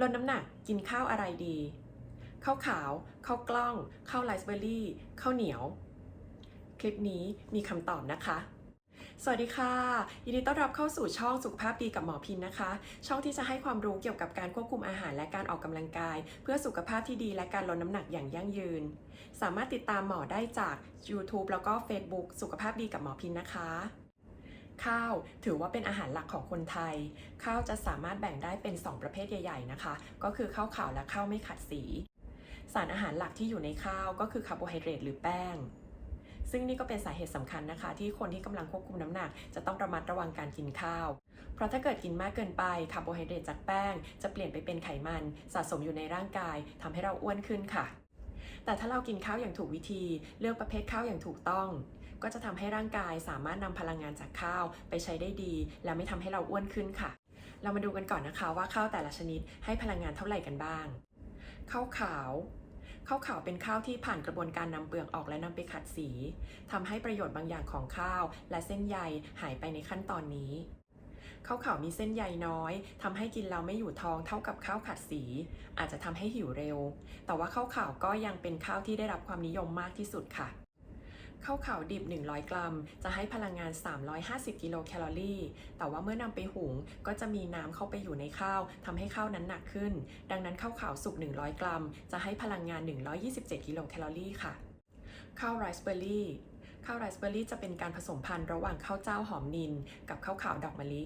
ลดน้ำหนักกินข้าวอะไรดี ข้าวขาว ข้าวกล้อง ข้าวไรซ์เบอร์รี่ ข้าวเหนียว คลิปนี้มีคำตอบนะคะสวัสดีค่ะ ยินดีต้อนรับเข้าสู่ช่องสุขภาพดีกับหมอพินนะคะ ช่องที่จะให้ความรู้เกี่ยวกับการควบคุมอาหารและการออกกำลังกาย เพื่อสุขภาพที่ดีและการลดน้ำหนักอย่างยั่งยืน สามารถติดตามหมอได้จาก YouTube แล้วก็ Facebook สุขภาพดีกับหมอพินนะคะ ข้าวถือว่าเป็นอาหารหลักของคนไทย ข้าวจะสามารถแบ่งได้เป็น 2 ประเภทใหญ่ ๆ นะคะ ก็คือข้าวขาวและข้าวไม่ขัดสี สารอาหารหลักที่อยู่ในข้าวก็คือคาร์โบไฮเดรตหรือแป้ง ซึ่งนี่ก็เป็นสาเหตุสำคัญนะคะ ที่คนที่กำลังควบคุมน้ำหนัก จะต้องระมัดระวังการกินข้าว เพราะถ้าเกิดกินมากเกินไปคาร์โบไฮเดรตจากแป้ง จะเปลี่ยนไปเป็นไขมัน สะสมอยู่ในร่างกายทำให้เราอ้วนขึ้นค่ะ แต่ถ้าเรากินข้าวอย่างถูกวิธี เลือกประเภทข้าวอย่างถูกต้อง ก็จะทำให้ร่างกายสามารถนำพลังงานจากข้าวไปใช้ได้ดี และไม่ทำให้เราอ้วนขึ้นค่ะ เรามาดูกันก่อนนะคะว่าข้าวแต่ละชนิดให้พลังงานเท่าไหร่กันบ้าง ข้าวขาวข้าวขาวเป็นข้าวที่ผ่านกระบวนการนำเปลือกออกและนำไปขัดสีทำให้ประโยชน์บางอย่างของข้าว และเส้นใยหายไปในขั้นตอนนี้ข้าวขาวมีเส้นใยน้อยทำให้กินเราไม่อยู่ท้องเท่ากับข้าวขัดสี อาจจะทำให้หิวเร็ว แต่ว่าข้าวขาวก็ยังเป็นข้าวที่ได้รับความนิยมมากที่สุดค่ะ ข้าวขาวดิบ 100 กรัม จะให้พลังงาน 350 กิโลแคลอรี่ แต่ว่าเมื่อนำไปหุงก็จะมีน้ำเข้าไปอยู่ในข้าวทำให้ข้าวนั้นหนักขึ้น ดังนั้นข้าวขาวสุก 100 กรัม จะให้พลังงาน 127 กิโลแคลอรี่ค่ะ ข้าวไรซ์เบอร์รี่ ข้าวไรซ์เบอร์รี่จะเป็นการผสมพันธุ์ระหว่างข้าวเจ้าหอมนิน กับข้าวขาวดอกมะลิ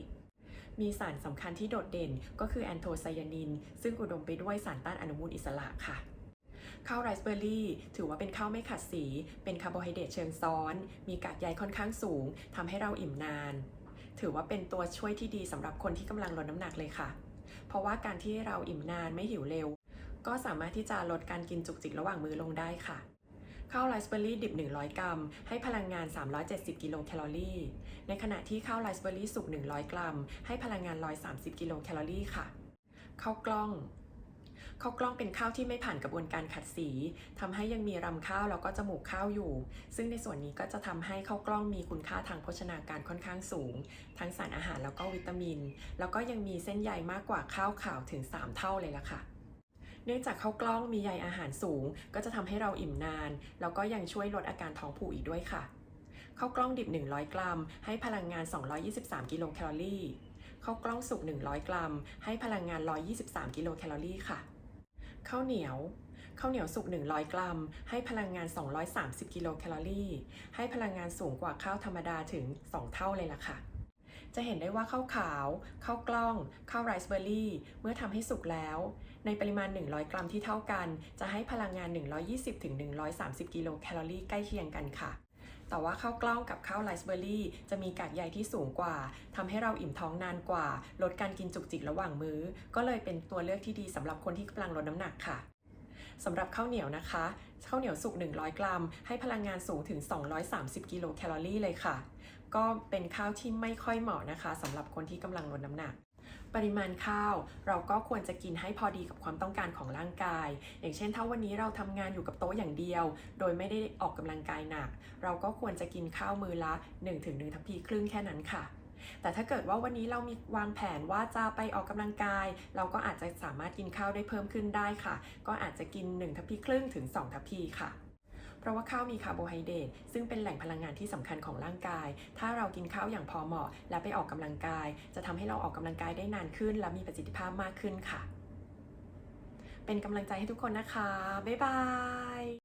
มีสารสำคัญที่โดดเด่นก็คือแอนโทไซยานิน ซึ่งอุดมไปด้วยสารต้านอนุมูลอิสระค่ะ ข้าวไรซ์เบอร์รี่ ถือว่าเป็นข้าวไม่ขัดสี เป็นคาร์โบไฮเดรตเชิงซ้อน มีกากใยค่อนข้างสูงทำให้เราอิ่มนาน ถือว่าเป็นตัวช่วยที่ดีสำหรับคนที่กำลังลดน้ำหนักเลยค่ะ เพราะว่าการที่เราอิ่มนานไม่หิวเร็ว ก็สามารถที่จะลดการกินจุกจิกระหว่างมือลงได้ค่ะข้าวไรซ์เบอร์รี่ดิบ 100 กรัม ให้พลังงาน 370 กิโลแคลอรี่ ในขณะที่ข้าวไรซ์เบอร์รี่สุก 100 กรัม ให้พลังงาน 130 กิโลแคลอรี่ค่ะ ข้าวกล้อง ข้าวกล้องเป็นข้าวที่ไม่ผ่านกระบวนการขัดสีทำให้ยังมีรำข้าวแล้วก็จมูกข้าวอยู่ ซึ่งในส่วนนี้ก็จะทำให้ข้าวกล้องมีคุณค่าทางโภชนาการค่อนข้างสูง ทั้งสารอาหารแล้วก็วิตามิน แล้วก็ยังมีเส้นใยมากกว่าข้าวขาวถึง 3 เท่าเลยล่ะค่ะเนื่องจากข้าวกล้องมีใยอาหารสูง ก็จะทำให้เราอิ่มนาน แล้วก็ยังช่วยลดอาการท้องผูกอีกด้วยค่ะข้าวกล้องดิบ 100 กรัม ให้พลังงาน 223 กิโลแคลอรี่ข้าวกล้องสุก 100 กรัม ให้พลังงาน 123 กิโลแคลอรี่ค่ะ ข้าวเหนียวข้าวเหนียวสุก 100 กรัม ให้พลังงาน 230 กิโลแคลอรี่ ให้พลังงานสูงกว่าข้าวธรรมดาถึง 2 เท่าเลยล่ะค่ะ จะเห็นได้ว่าข้าวขาวข้าวกล้องข้าวไรซ์เบอร์รี่ เมื่อทำให้สุกแล้ว ในปริมาณ 100 กรัมที่เท่ากัน จะให้พลังงาน 120ถึง130 กิโลแคลอรี่ใกล้เคียงกันค่ะ แต่ว่าข้าวกล้องกับข้าวไรซ์เบอร์รี่ จะมีกากใยที่สูงกว่าทำให้เราอิ่มท้องนานกว่า ลดการกินจุกจิกระหว่างมื้อ ก็เลยเป็นตัวเลือกที่ดีสำหรับคนที่กำลังลดน้ำหนักค่ะสำหรับข้าวเหนียวนะคะข้าวเหนียวสุก 100 กรัม ให้พลังงานสูงถึง 230 กิโลแคลอรี่เลยค่ะ ก็เป็นข้าวที่ไม่ค่อยเหมาะนะคะสำหรับคนที่กำลังลดน้ำหนัก ปริมาณข้าว เราก็ควรจะกินให้พอดีกับความต้องการของร่างกาย อย่างเช่นถ้าวันนี้เราทำงานอยู่กับโต๊ะอย่างเดียว โดยไม่ได้ออกกำลังกายหนัก เราก็ควรจะกินข้าวมือละ 1-1ทัพพีครึ่งแค่นั้นค่ะแต่ถ้าเกิดว่าวันนี้เรามีวางแผนว่าจะไปออกกำลังกาย เราก็อาจจะสามารถกินข้าวได้เพิ่มขึ้นได้ค่ะ ก็อาจจะกิน1ทัพพีครึ่งถึง2ทัพพีค่ะ เพราะว่าข้าวมีคาร์โบไฮเดรตซึ่งเป็นแหล่งพลังงานที่สำคัญของร่างกาย ถ้าเรากินข้าวอย่างพอเหมาะ และไปออกกำลังกาย จะทำให้เราออกกำลังกายได้นานขึ้น และมีประสิทธิภาพมากขึ้นค่ะ เป็นกำลังใจให้ทุกคนนะคะ บ๊ายบาย